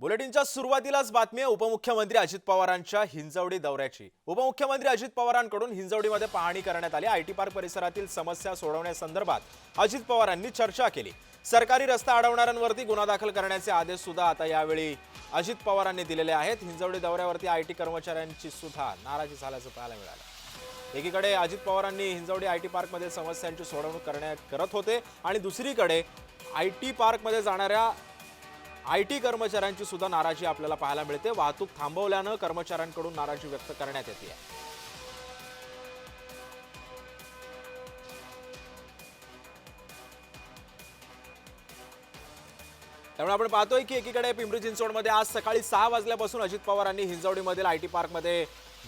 बुलेटिनच्या सुरुवातीलाच बातमी आहे उपमुख्यमंत्री अजित पवारांच्या हिंजवडी दौऱ्याची. उपमुख्यमंत्री अजित पवारांकडून हिंजवडीमध्ये पाहणी करण्यात आली. आयटी पार्क परिसरातील समस्या सोडवण्यासंदर्भात अजित पवारांनी चर्चा केली. सरकारी रस्ता अडवणाऱ्यांवरती गुन्हा दाखल करण्याचे आदेश सुद्धा आता यावेळी अजित पवारांनी दिलेले आहेत. हिंजवडी दौऱ्यावरती आयटी कर्मचाऱ्यांची सुद्धा नाराजी झाल्याचं पाहायला मिळालं. एकीकडे अजित पवारांनी हिंजवडी आय टी पार्कमध्ये समस्यांची सोडवणूक करण्या करत होते आणि दुसरीकडे आय टी पार्कमध्ये जाणाऱ्या आय टी कर्मचाऱ्यांची सुद्धा नाराजी आपल्याला पाहायला मिळते. वाहतूक थांबवल्यानं कर्मचाऱ्यांकडून नाराजी व्यक्त करण्यात येते. त्यामुळे आपण पाहतोय की एकीकडे पिंपरी चिंचवडमध्ये आज सकाळी सहा वाजल्यापासून अजित पवारांनी हिंजवडीमधील आय टी पार्कमध्ये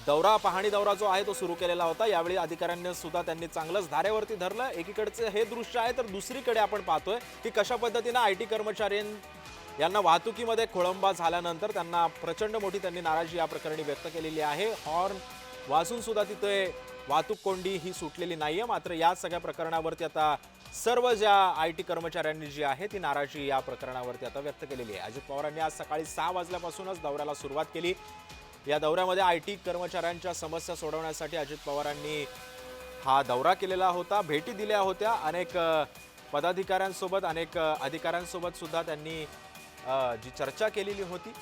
दौरा पाहणी दौरा जो आहे तो सुरू केलेला होता. यावेळी अधिकाऱ्यांनी सुद्धा त्यांनी चांगलंच धारेवरती धरलं. एकीकडचं हे दृश्य आहे तर दुसरीकडे आपण पाहतोय की कशा पद्धतीनं आय टी कर्मचाऱ्यां यांना वाहतुकीमध्ये खोळंबा झाल्यानंतर त्यांना प्रचंड मोठी त्यांनी नाराजी या प्रकरणी व्यक्त केलेली आहे. हॉर्न वाजून सुद्धा तिथे वाहतूक कोंडी ही सुटलेली नाहीये. मात्र या सगळ्या प्रकरणावरती आता सर्व ज्या आय टी कर्मचाऱ्यांनी जी आहे ती नाराजी या प्रकरणावरती आता व्यक्त केलेली आहे. अजित पवारांनी आज सकाळी सहा वाजल्यापासूनच दौऱ्याला सुरुवात केली. या दौऱ्यामध्ये आय टी कर्मचाऱ्यांच्या समस्या सोडवण्यासाठी अजित पवारांनी हा दौरा केलेला होता. भेटी दिल्या होत्या. अनेक पदाधिकाऱ्यांसोबत अनेक अधिकाऱ्यांसोबत सुद्धा त्यांनी जी चर्चा केलेली होती